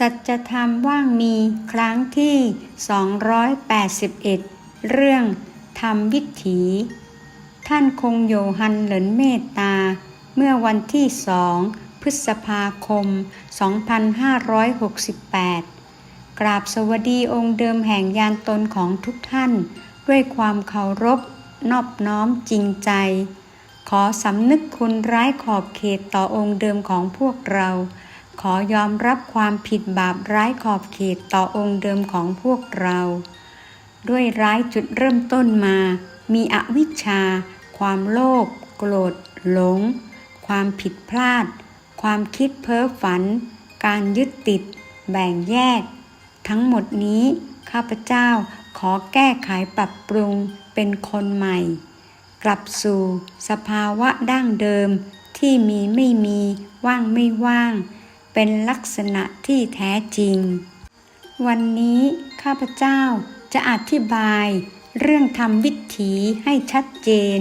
สัจธรรมว่างมีครั้งที่ 281 เรื่องธรรมวิถี ท่านคงโยฮันเหลินเมตตา เมื่อวันที่สองพฤษภาคม 2568 กราบสวัสดีองค์เดิมแห่งยานตนของทุกท่าน ด้วยความเคารพ นอบน้อมจริงใจ ขอสำนึกคุณร้ายขอบเขตต่อองค์เดิมของพวกเรา ขอยอมรับความผิดบาปร้ายขอบเขตต่อองค์เดิมของพวกเรา ด้วยร้ายจุดเริ่มต้นมา มีอวิชชา ความโลภโกรธหลง ความผิดพลาด ความคิดเพ้อฝัน การยึดติด แบ่งแยก ทั้งหมดนี้ ข้าพเจ้าขอแก้ไขปรับปรุงเป็นคนใหม่ กลับสู่สภาวะดั้งเดิมที่มีไม่มีว่างไม่ว่าง เป็นลักษณะที่แท้จริง วันนี้ข้าพเจ้าจะอธิบายเรื่องทำวิถีให้ชัดเจน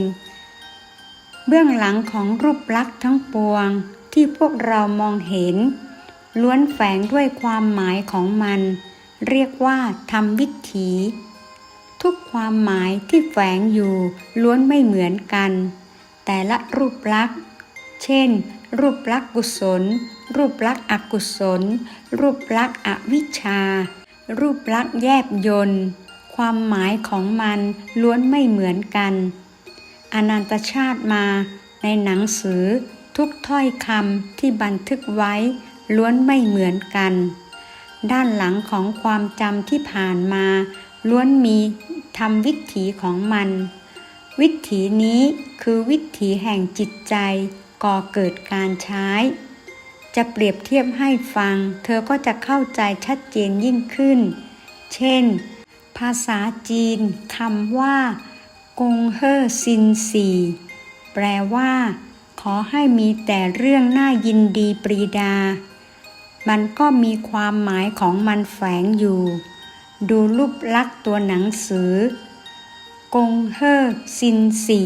เบื้องหลังของรูปลักษณ์ทั้งปวงที่พวกเรามองเห็น ล้วนแฝงด้วยความหมายของมัน เรียกว่าทำวิถี ทุกความหมายที่แฝงอยู่ล้วนไม่เหมือนกัน แต่ละรูปลักษณ์ เช่น รูปลักษณ์กุศล รูปลักษณ์อกุศล รูปลักษณ์อวิชชา รูปลักษณ์แยบยนต์ความหมายของมันล้วนไม่เหมือนกัน อนันตชาติมาในหนังสือทุกถ้อยคำที่บันทึกไว้ ล้วนไม่เหมือนกัน ด้านหลังของความจำที่ผ่านมา ล้วนมีทำวิถีของมัน วิถีนี้คือวิถีแห่งจิตใจก่อเกิดการใช้ จะเปรียบเทียบให้ฟัง เธอก็จะเข้าใจชัดเจนยิ่งขึ้น เช่น ภาษาจีนคำว่ากงเฮอซินสีแปลว่า ขอให้มีแต่เรื่องน่ายินดีปรีดา มันก็มีความหมายของมันแฝงอยู่ ดูรูปลักษ์ตัวหนังสือ กงเฮอซินสี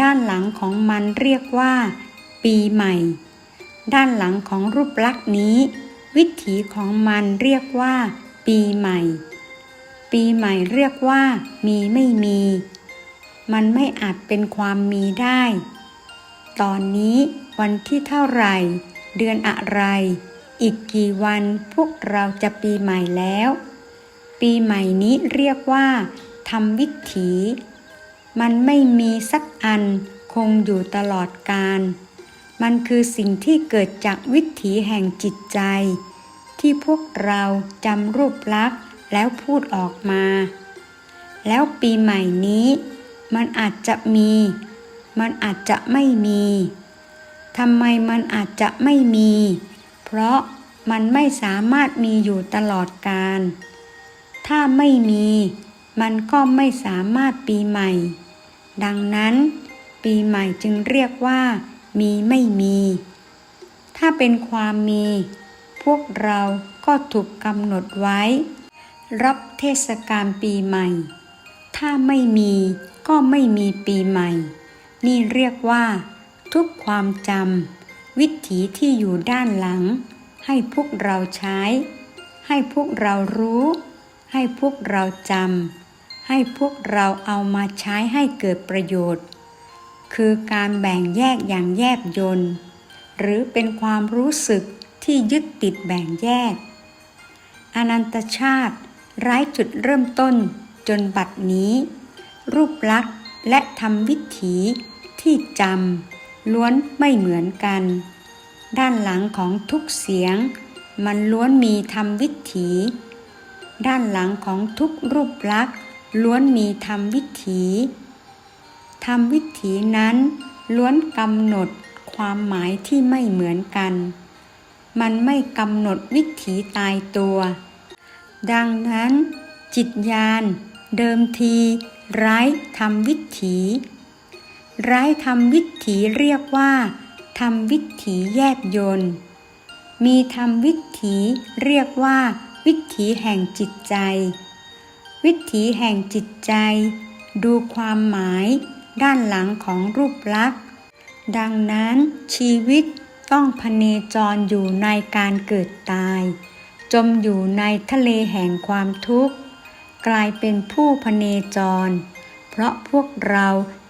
ด้านหลังของมันเรียกว่า ปีใหม่ ด้านหลังของรูปลักษณ์นี้ วิถีของมันเรียกว่า ปีใหม่ ปีใหม่เรียกว่า มีไม่มี มันไม่อาจเป็นความมีได้ ตอนนี้วันที่เท่าไหร่ เดือนอะไร อีกกี่วันพวกเราจะปีใหม่แล้ว ปีใหม่นี้เรียกว่าทำวิถี มันไม่มีสักอันคงอยู่ตลอดกาล มันคือสิ่งที่เกิดจากวิถีแห่งจิตใจ ที่พวกเราจำรูปลักษณ์แล้วพูดออกมา แล้วปีใหม่นี้ มันอาจจะมี มันอาจจะไม่มีทำไมมันอาจจะไม่มี เพราะมันไม่สามารถมีอยู่ตลอดกาลถ้าไม่มี มันก็ไม่สามารถปีใหม่ ดังนั้น ปีใหม่จึงเรียกว่า มีไม่มี ถ้าเป็นความมี พวกเราก็ถูกกำหนดไว้ รับเทศกาลปีใหม่ ถ้าไม่มีก็ไม่มีปีใหม่ นี่เรียกว่า ทุกความจำวิถีที่อยู่ด้านหลัง ให้พวกเราใช้ ให้พวกเรารู้ ให้พวกเราจำให้พวกเราเอามาใช้ให้เกิดประโยชน์ คือการแบ่งแยกอย่างแยบยนต์หรือเป็นความรู้สึกที่ยึดติดแบ่งแยก อนันตชาติไร้จุดเริ่มต้นจนบัดนี้ รูปลักษณ์และทำวิถีที่จำล้วนไม่เหมือนกัน ด้านหลังของทุกเสียง มันล้วนมีทำวิถี ด้านหลังของทุกรูปลักษณ์ล้วนมีทำวิถี ทำวิถีนั้นล้วนกำหนดความหมายที่ไม่เหมือนกัน มันไม่กำหนดวิถีตายตัว ดังนั้น จิตญาณเดิมทีไร้ทำวิถีไร้ทำวิถีเรียกว่าทำวิถีแยบยนต์มีทำวิถีเรียกว่า วิถีแห่งจิตใจ วิถีแห่งจิตใจ ดูความหมาย ด้านหลังของรูปลักษณ์ ดังนั้นชีวิตต้องพเนจรอยู่ในการเกิดตาย จมอยู่ในทะเลแห่งความทุกข์ กลายเป็นผู้พเนจร เพราะพวกเรา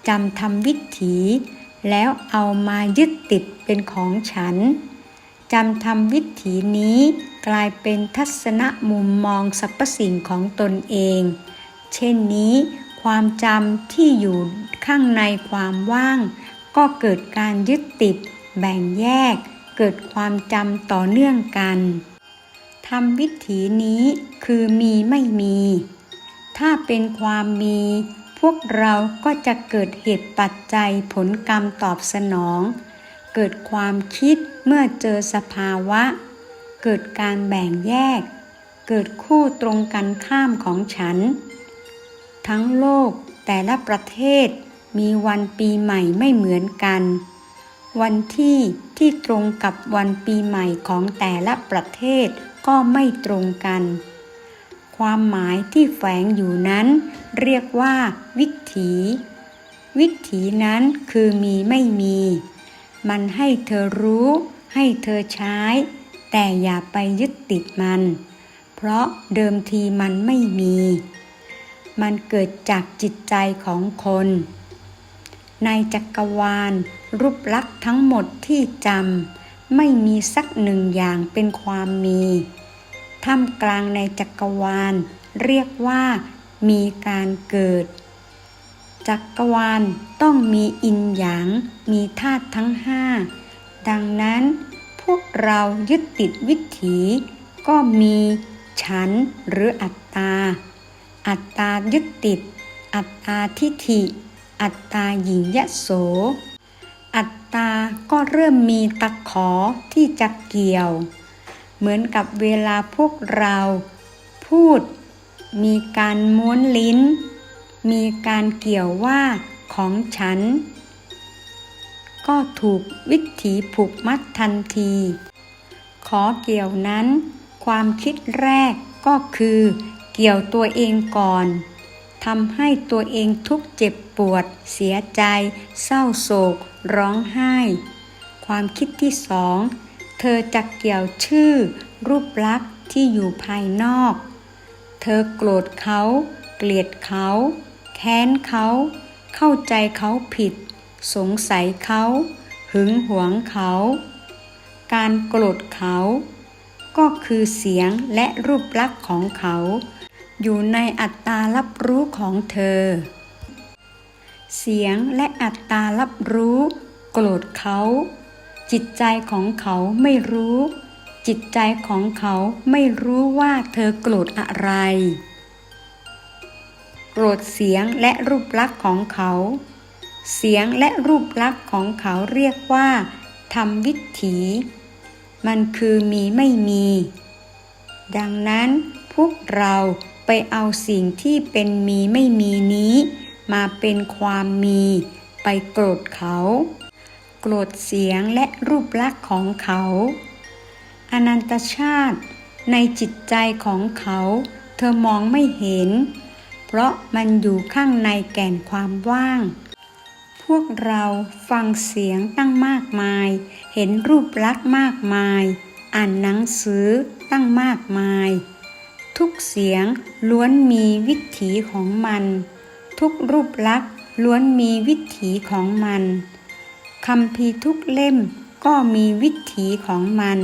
จำทำวิถีแล้วเอามายึดติดเป็นของฉัน จำทำวิถีนี้กลายเป็นทัศนมุมมองสรรพสิ่งของตนเอง เช่นนี้ ความจำที่อยู่ข้างในความว่าง ก็เกิดการยึดติด แบ่งแยก เกิดความจำต่อเนื่องกันทำวิถีนี้คือมีไม่มี ถ้าเป็นความมี พวกเราก็จะเกิดเหตุปัจจัยผลกรรมตอบสนอง เกิดความคิดเมื่อเจอสภาวะ เกิดการแบ่งแยก เกิดคู่ตรงกันข้ามของฉัน ทั้งโลกแต่ละประเทศมีวันปีใหม่ไม่เหมือนกัน วันที่ที่ตรงกับวันปีใหม่ของแต่ละประเทศก็ไม่ตรงกัน ความหมายที่แฝงอยู่นั้น เรียกว่า วิถี วิถีนั้นคือมีไม่มี มันให้เธอรู้ ให้เธอใช้ แต่อย่าไปยึดติดมัน เพราะเดิมทีมันไม่มี มันเกิดจากจิตใจของคน ในจักรวาล รูปลักษ์ทั้งหมดที่จำไม่มีสักหนึ่งอย่างเป็นความมีท่ามกลางในจักรวาล เรียกว่ามีการเกิด จักรวาลต้องมีอินหยาง มีธาตุทั้งห้า ดังนั้นพวกเรายึดติดวิถี ก็มีฉันหรืออัตตา อัตตายึดติด อัตตาทิฏฐิ อัตตาหญิงยะโส อัตตาก็เริ่มมีตะขอที่จะเกี่ยว เหมือนกับเวลาพวกเรา พูด มีการม้วนลิ้น มีการเกี่ยวว่าของฉัน ก็ถูกวิถีผูกมัดทันที ขอเกี่ยวนั้น ความคิดแรกก็คือ เกี่ยวตัวเองก่อนทำให้ตัวเองทุกข์เจ็บปวด เสียใจ เศร้าโศก ร้องไห้ ความคิดที่สอง เธอจะเกี่ยวชื่อ รูปลักษณ์ที่อยู่ภายนอก เธอโกรธเขา เกลียดเขา แค้นเขา เข้าใจเขาผิด สงสัยเขา หึงหวงเขา การโกรธเขา ก็คือเสียงและรูปลักษณ์ของเขา อยู่ในอัตตารับรู้ของเธอ เสียงและอัตตารับรู้ โกรธเขา จิตใจของเขาไม่รู้ จิตใจของเขาไม่รู้ว่าเธอโกรธอะไร โกรธเสียงและรูปลักษณ์ของเขา เสียงและรูปลักษณ์ของเขาเรียกว่าทำวิถีมันคือมีไม่มี ดังนั้นพวกเรา ไปเอาสิ่งที่เป็นมีไม่มีนี้ มาเป็นความมี ไปโกรธเขา โกรธเสียงและรูปลักษณ์ของเขา อนันตชาติ ในจิตใจของเขา เธอมองไม่เห็น เพราะมันอยู่ข้างในแก่นความว่าง พวกเราฟังเสียงตั้งมากมาย เห็นรูปลักษณ์มากมาย อ่านหนังสือตั้งมากมาย ทุกเสียงล้วนมีวิถีของมัน ทุกรูปลักษณ์ล้วนมีวิถีของมันคำพีทุกเล่มก็มีวิถีของมัน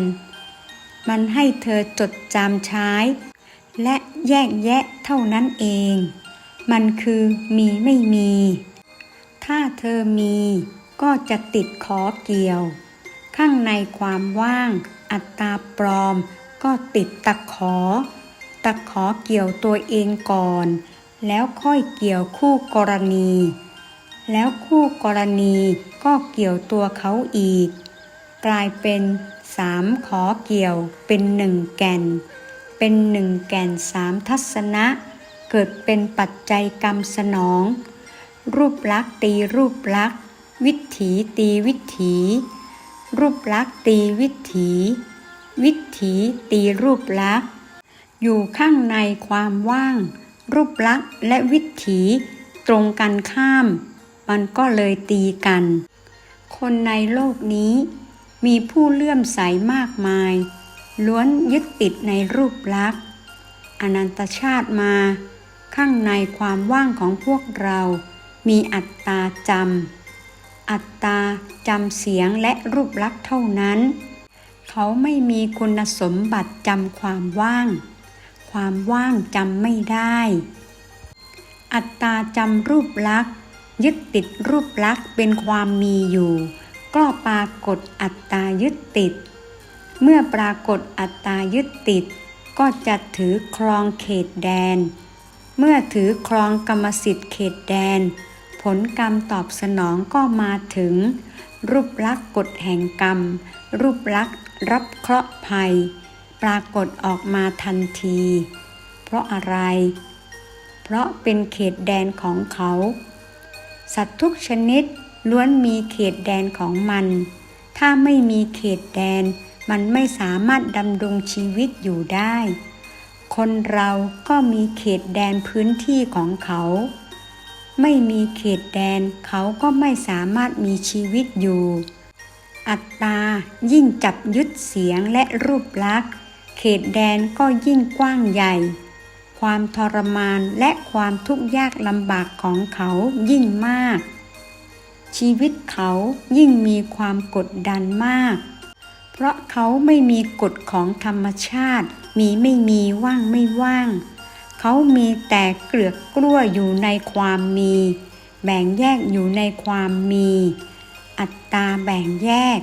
มันให้เธอจดจำใช้ และแยกแยะเท่านั้นเอง มันคือมีไม่มี ถ้าเธอมีก็จะติดขอเกี่ยว ข้างในความว่าง อัตตาปลอมก็ติดตะขอ ตะขอเกี่ยวตัวเองก่อน แล้วค่อยเกี่ยวคู่กรณี แล้วคู่กรณีก็เกี่ยวตัวเขาอีก กลายเป็นสามขอเกี่ยวเป็นหนึ่งแก่น เป็นหนึ่งแก่นสามทัศนะ เกิดเป็นปัจจัยกรรมสนอง รูปลักษ์ตีรูปลักษ์วิถีตีวิถี รูปลักษ์ตีวิถี วิถีตีรูปลักษ์ อยู่ข้างในความว่าง รูปลักษณ์และวิถีตรงกันข้าม มันก็เลยตีกัน คนในโลกนี้ มีผู้เลื่อมใสมากมาย ล้วนยึดติดในรูปลักษณ์ อนันตชาติมา ข้างในความว่างของพวกเรา มีอัตตาจำ อัตตาจำเสียงและรูปลักษณ์เท่านั้น เขาไม่มีคุณสมบัติจำความว่าง ความว่างจำไม่ได้ อัตตาจำรูปลักษ์ยึดติดรูปลักษ์เป็นความมีอยู่ ก็ปรากฏอัตตายึดติด เมื่อปรากฏอัตตายึดติด ก็จะถือครองเขตแดน เมื่อถือครองกรรมสิทธิ์เขตแดน ผลกรรมตอบสนองก็มาถึง รูปลักษ์กฎแห่งกรรม รูปลักษ์รับเคราะห์ภัย ปรากฏออกมาทันที เพราะอะไร เพราะเป็นเขตแดนของเขา สัตว์ทุกชนิดล้วนมีเขตแดนของมัน ถ้าไม่มีเขตแดน มันไม่สามารถดำรงชีวิตอยู่ได้ คนเราก็มีเขตแดนพื้นที่ของเขา ไม่มีเขตแดนเขาก็ไม่สามารถมีชีวิตอยู่อัตตายิ่งจับยึดเสียงและรูปลักษณ์ เขตแดนก็ยิ่งกว้างใหญ่ ความทรมานและความทุกข์ยากลำบากของเขายิ่งมาก ชีวิตเขายิ่งมีความกดดันมาก เพราะเขาไม่มีกฎของธรรมชาติ มีไม่มีว่างไม่ว่าง เขามีแต่เกลือกกลั้วอยู่ในความมี แบ่งแยกอยู่ในความมี อัตตาแบ่งแยก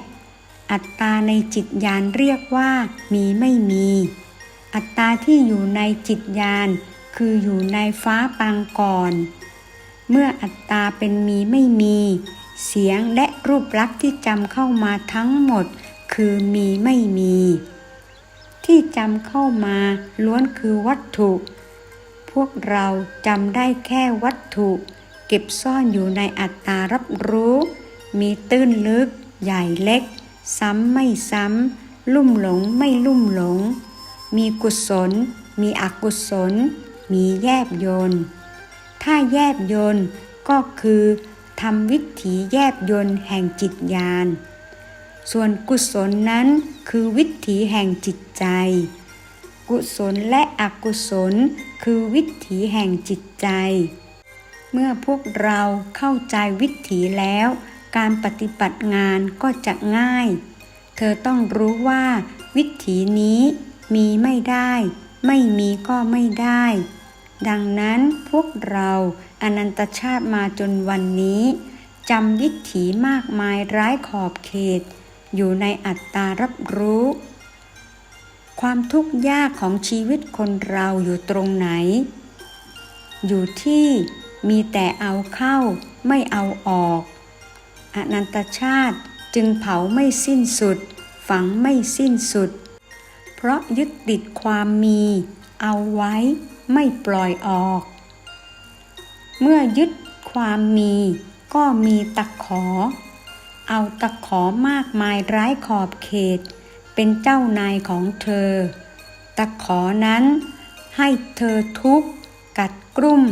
อัตตาในจิตญาณเรียกว่ามีไม่มี อัตตาที่อยู่ในจิตญาณคืออยู่ในฟ้าปางก่อน เมื่ออัตตาเป็นมีไม่มี เสียงและรูปลักษณ์ที่จำเข้ามาทั้งหมด คือมีไม่มี ที่จำเข้ามาล้วนคือวัตถุ พวกเราจำได้แค่วัตถุ เก็บซ่อนอยู่ในอัตตารับรู้ มีตื้นลึกใหญ่เล็ก ซ้ำไม่ซ้ำ ลุ่มหลงไม่ลุ่มหลง มีกุศล มีอกุศล มีแยบยนต์ถ้าแยบยนต์ก็คือทำวิถีแยบยนต์แห่งจิตญาณ ส่วนกุศลนั้นคือวิถีแห่งจิตใจ กุศลและอกุศลคือวิถีแห่งจิตใจ เมื่อพวกเราเข้าใจวิถีแล้ว การปฏิบัติงานก็จะง่าย เธอต้องรู้ว่า วิถีนี้มีไม่ได้ ไม่มีก็ไม่ได้ ดังนั้นพวกเราอนันตชาติมาจนวันนี้จำวิถีมากมายร้ายขอบเขต อยู่ในอัตตารับรู้ ความทุกข์ยากของชีวิตคนเราอยู่ตรงไหน อยู่ที่มีแต่เอาเข้าไม่เอาออก อนันตชาติจึงเผาไม่สิ้นสุด ฝังไม่สิ้นสุด เพราะยึดติดความมี เอาไว้ไม่ปล่อยออก เมื่อยึดความมีก็มีตะขอ เอาตะขอมากมายร้ายขอบเขต เป็นเจ้านายของเธอ ตะขอนั้นให้เธอทุกข์กัดกรุ่ม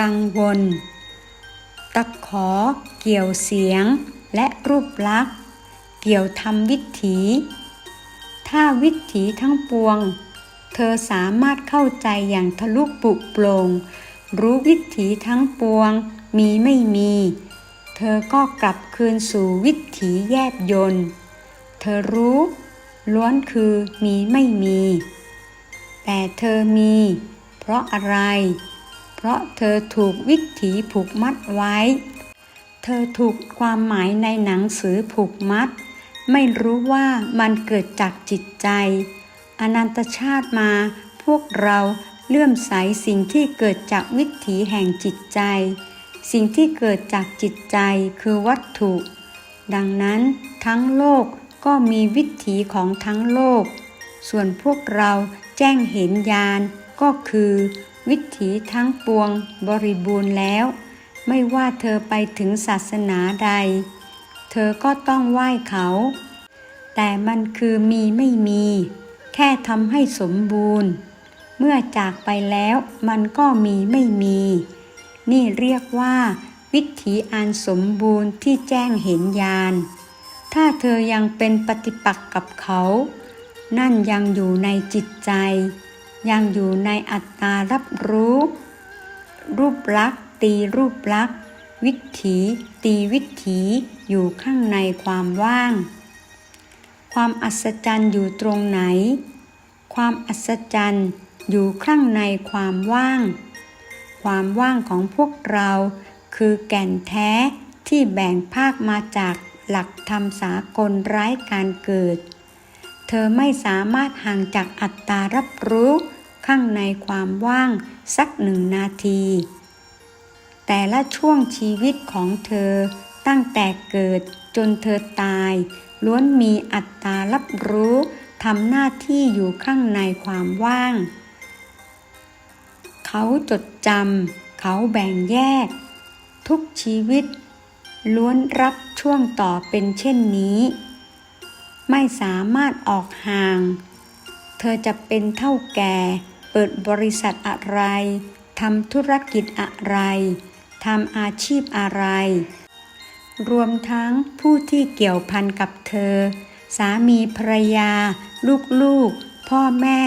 กังวล ตะขอเกี่ยวเสียงและรูปลักษณ์ เกี่ยวทำวิถี ถ้าวิถีทั้งปวง เธอสามารถเข้าใจอย่างทะลุปุโปร่งรู้วิถีทั้งปวงมีไม่มี เธอก็กลับคืนสู่วิถีแยบยนต์เธอรู้ ล้วนคือมีไม่มี แต่เธอมี เพราะอะไร เพราะเธอถูกวิถีผูกมัดไว้ เธอถูกความหมายในหนังสือผูกมัด ไม่รู้ว่ามันเกิดจากจิตใจ อนันตชาติมาพวกเราเลื่อมใสสิ่งที่เกิดจากวิถีแห่งจิตใจ สิ่งที่เกิดจากจิตใจคือวัตถุ ดังนั้นทั้งโลกก็มีวิถีของทั้งโลก ส่วนพวกเราแจ้งเห็นญาณก็คือ วิถีทั้งปวงบริบูรณ์แล้ว ไม่ว่าเธอไปถึงศาสนาใด เธอก็ต้องไหว้เขา แต่มันคือมีไม่มี แค่ทำให้สมบูรณ์ เมื่อจากไปแล้วมันก็มีไม่มี นี่เรียกว่า วิถีอันสมบูรณ์ที่แจ้งเห็นญาณถ้ถ้าเธอยังเป็นปฏิปักษ์กับเขา นั่นยังอยู่ในจิตใจ ยังอยู่ในอัตตารับรู้ รูปลักษ์ตีรูปลักษ์วิถีตีวิถีอยู่ข้างในความว่าง ความอัศจรรย์อยู่ตรงไหน ความอัศจรรย์อยู่ข้างในความว่าง ความว่างของพวกเราคือแก่นแท้ที่แบ่งภาคมาจากหลักธรรมสากลไร้การเกิด เธอไม่สามารถห่างจากอัตตารับรู้ ข้างในความว่างสักหนึ่งนาที แต่ละช่วงชีวิตของเธอตั้งแต่เกิดจนเธอตาย ล้วนมีอัตตารับรู้ทำหน้าที่อยู่ข้างในความว่าง เขาจดจำเขาแบ่งแยก ทุกชีวิต ล้วนรับช่วงต่อเป็นเช่นนี้ ไม่สามารถออกห่าง เธอจะเป็นเท่าแก่ ปิดบริษัทอะไร ทำธุรกิจอะไร ทำอาชีพอะไร รวมทั้งผู้ที่เกี่ยวพันกับเธอ สามีภรรยา ลูกๆ พ่อแม่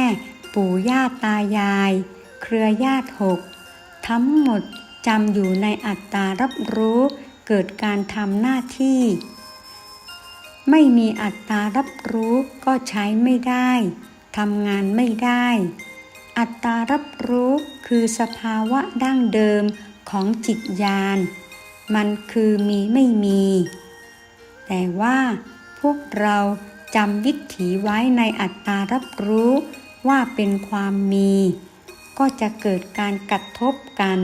ปู่ย่าตายาย เครือญาติหก ทั้งหมดจำอยู่ในอัตตารับรู้เกิดการทำหน้าที่ ไม่มีอัตตารับรู้ก็ใช้ไม่ได้ทำงานไม่ได้ อัตตารับรู้คือสภาวะดั้งเดิมของจิตญาณ มันคือมีไม่มี แต่ว่าพวกเราจำวิถีไว้ในอัตตารับรู้ว่าเป็นความมี ก็จะเกิดการกระทบกัน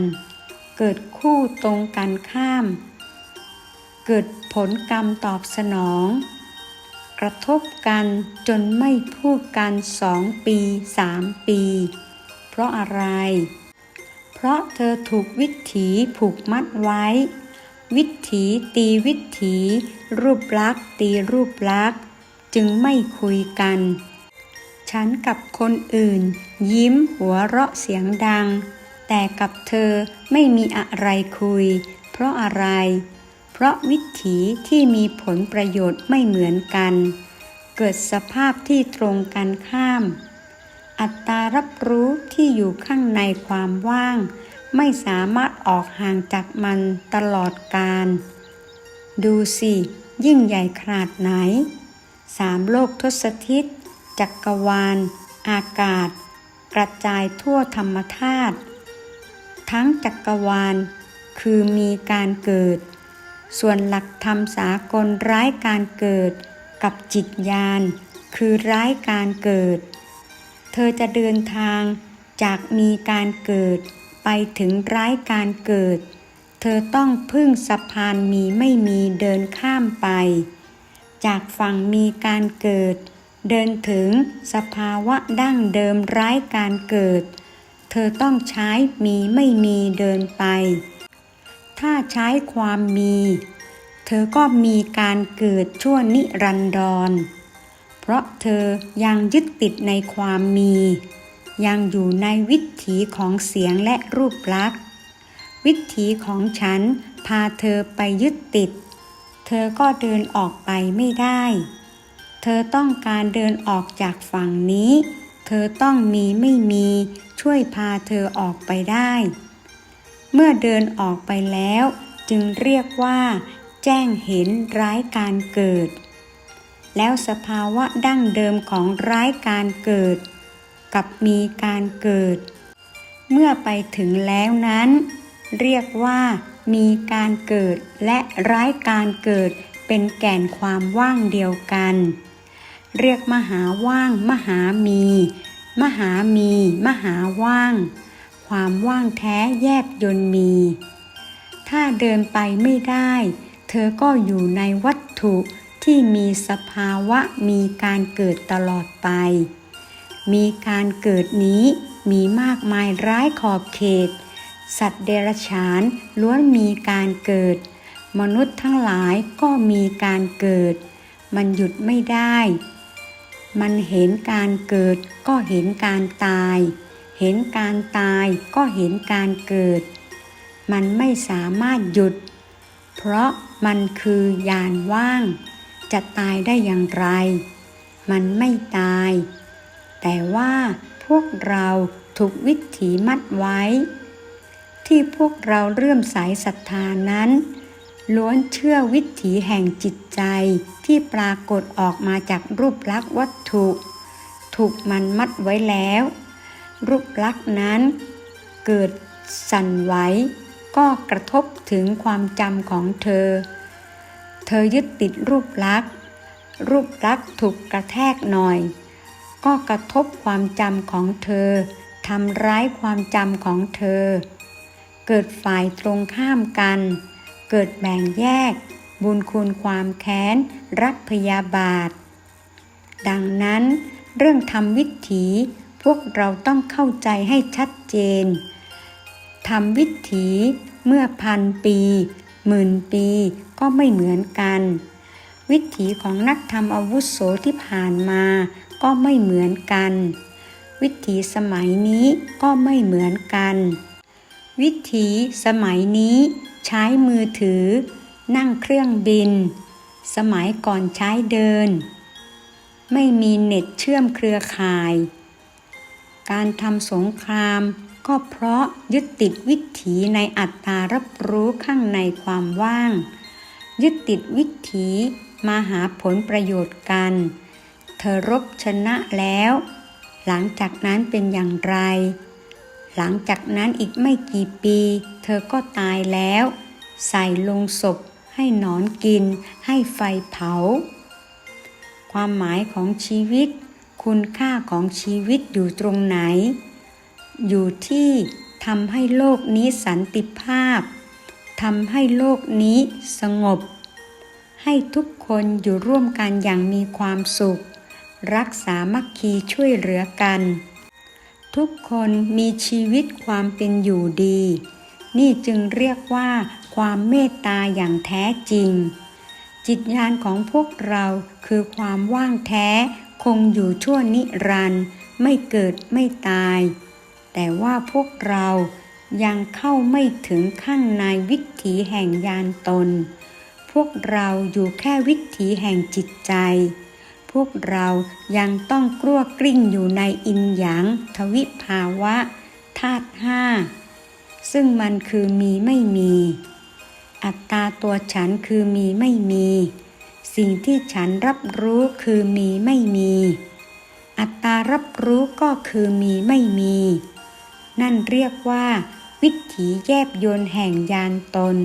เกิดคู่ตรงกันข้าม เกิดผลกรรมตอบสนอง กระทบกันจนไม่พูดกันสองปีสามปี เพราะอะไร เพราะเธอถูกวิถีผูกมัดไว้ วิถีตีวิถีรูปลักษ์ตีรูปลักษ์จึงไม่คุยกัน ฉันกับคนอื่น ยิ้มหัวเราะเสียงดัง แต่กับเธอไม่มีอะไรคุย เพราะอะไร เพราะวิถีที่มีผลประโยชน์ไม่เหมือนกัน เกิดสภาพที่ตรงกันข้าม อัตตารับรู้ที่อยู่ข้างในความว่าง ไม่สามารถออกห่างจากมันตลอดกาลดูสิ ยิ่งใหญ่ขนาดไหน สามโลกทศทิศ จักรวาล อากาศ กระจายทั่วธรรมธาตุทั้งจักรวาล คือมีการเกิด ส่วนหลักธรรมสากลร้การเกิด กับจิตญาณคือร้ายการเกิด เธอจะเดินทางจากมีการเกิด ไปถึงร้ายการเกิด เธอต้องพึ่งสะพานมีไม่มีเดินข้ามไป จากฝั่งมีการเกิด เดินถึงสภาวะดั้งเดิมร้ายการเกิด เธอต้องใช้มีไม่มีเดินไป ถ้าใช้ความมี เธอก็มีการเกิดชั่วนิรันดร เพราะเธอยังยึดติดในความมี ยังอยู่ในวิถีของเสียงและรูปลักษณ์ วิถีของฉันพาเธอไปยึดติด เธอก็เดินออกไปไม่ได้ เธอต้องการเดินออกจากฝั่งนี้ เธอต้องมีไม่มีช่วยพาเธอออกไปได้ เมื่อเดินออกไปแล้ว จึงเรียกว่า แจ้งเห็นร้ายการเกิด แล้วสภาวะดั้งเดิมของร้ายการเกิด กับมีการเกิด เมื่อไปถึงแล้วนั้น เรียกว่า มีการเกิดและร้ายการเกิดเป็นแก่นความว่างเดียวกัน เรียกมหาว่าง มหามี มหามี มหาว่าง ความว่างแท้แยบยนต์มี ถ้าเดินไปไม่ได้ เธอก็อยู่ในวัตถุ ที่มีสภาวะมีการเกิดตลอดไป มีการเกิดนี้มีมากมายร้ายขอบเขต สัตว์เดรัจฉานล้วนมีการเกิด มนุษย์ทั้งหลายก็มีการเกิด มันหยุดไม่ได้ มันเห็นการเกิดก็เห็นการตาย เห็นการตายก็เห็นการเกิด มันไม่สามารถหยุด เพราะมันคือยานว่าง จะตายได้อย่างไร มันไม่ตาย แต่ว่าพวกเราถูกวิถีมัดไว้ ที่พวกเราเรื่อมสายศรัทธานั้น ล้วนเชื่อวิถีแห่งจิตใจที่ปรากฏออกมาจากรูปลักษณ์วัตถุ ถูกมันมัดไว้แล้ว รูปลักษณ์นั้น เกิดสั่นไหวก็กระทบถึงความจำของเธอ เธอยึดติดรูปลักษณ์ รูปลักษณ์ถูกกระแทกหน่อย ก็กระทบความจำของเธอทำร้ายความจำของเธอ เกิดฝ่ายตรงข้ามกัน เกิดแบ่งแยก บุญคุณความแค้น รักพยาบาท ดังนั้น เรื่องทำวิถีพวกเราต้องเข้าใจให้ชัดเจนทำวิถีเมื่อพันปี หมื่นปี ก็ไม่เหมือนกัน วิถีของนักธรรมอาวุโสที่ผ่านมา ก็ไม่เหมือนกัน วิถีสมัยนี้ก็ไม่เหมือนกัน วิถีสมัยนี้ใช้มือถือ นั่งเครื่องบิน สมัยก่อนใช้เดิน ไม่มีเน็ตเชื่อมเครือข่าย การทำสงครามก็เพราะยึดติดวิถีในอัตตารับรู้ข้างในความว่าง ยึดติดวิถีมาหาผลประโยชน์กัน เธอรบชนะแล้ว หลังจากนั้นเป็นอย่างไร หลังจากนั้นอีกไม่กี่ปี เธอก็ตายแล้ว ใส่ลงศพ ให้หนอนกิน ให้ไฟเผา ความหมายของชีวิต คุณค่าของชีวิตอยู่ตรงไหน อยู่ที่ทำให้โลกนี้สันติภาพ ทำให้โลกนี้สงบ ให้ทุกคนอยู่ร่วมกันอย่างมีความสุข รักษามัคคีช่วยเหลือกัน ทุกคนมีชีวิตความเป็นอยู่ดี นี่จึงเรียกว่าความเมตตาอย่างแท้จริง จิตญาณของพวกเราคือความว่างแท้คงอยู่ชั่วนิรันดร์ไม่เกิดไม่ตาย แต่ว่าพวกเรา ยังเข้าไม่ถึงข้างในวิถีแห่งญาณตน พวกเราอยู่แค่วิถีแห่งจิตใจ พวกเรายังต้องกลัวกลิ้งอยู่ในอินหยางทวิภาวะธาตุห้า ซึ่งมันคือมีไม่มี อัตตาตัวฉันคือมีไม่มี สิ่งที่ฉันรับรู้คือมีไม่มี อัตตารับรู้ก็คือมีไม่มี นั่นเรียกว่า วิถีแยบยนต์แห่งยานตน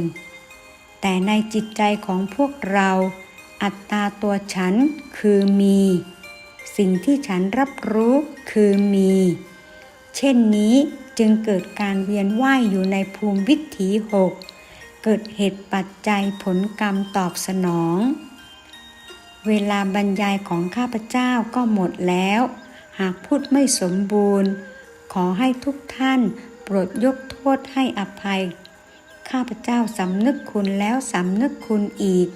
แต่ในจิตใจของพวกเรา อัตตาตัวฉันคือมี สิ่งที่ฉันรับรู้คือมี เช่นนี้จึงเกิดการเวียนว่ายอยู่ในภูมิวิถีหกเกิดเหตุปัจจัยผลกรรมตอบสนอง เวลาบรรยายของข้าพเจ้าก็หมดแล้ว หากพูดไม่สมบูรณ์ ขอให้ทุกท่านโปรดยกโทษให้อภัย ข้าพเจ้าสำนึกคุณแล้วสำนึกคุณอีก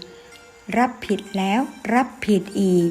รับผิดแล้วรับผิดอีก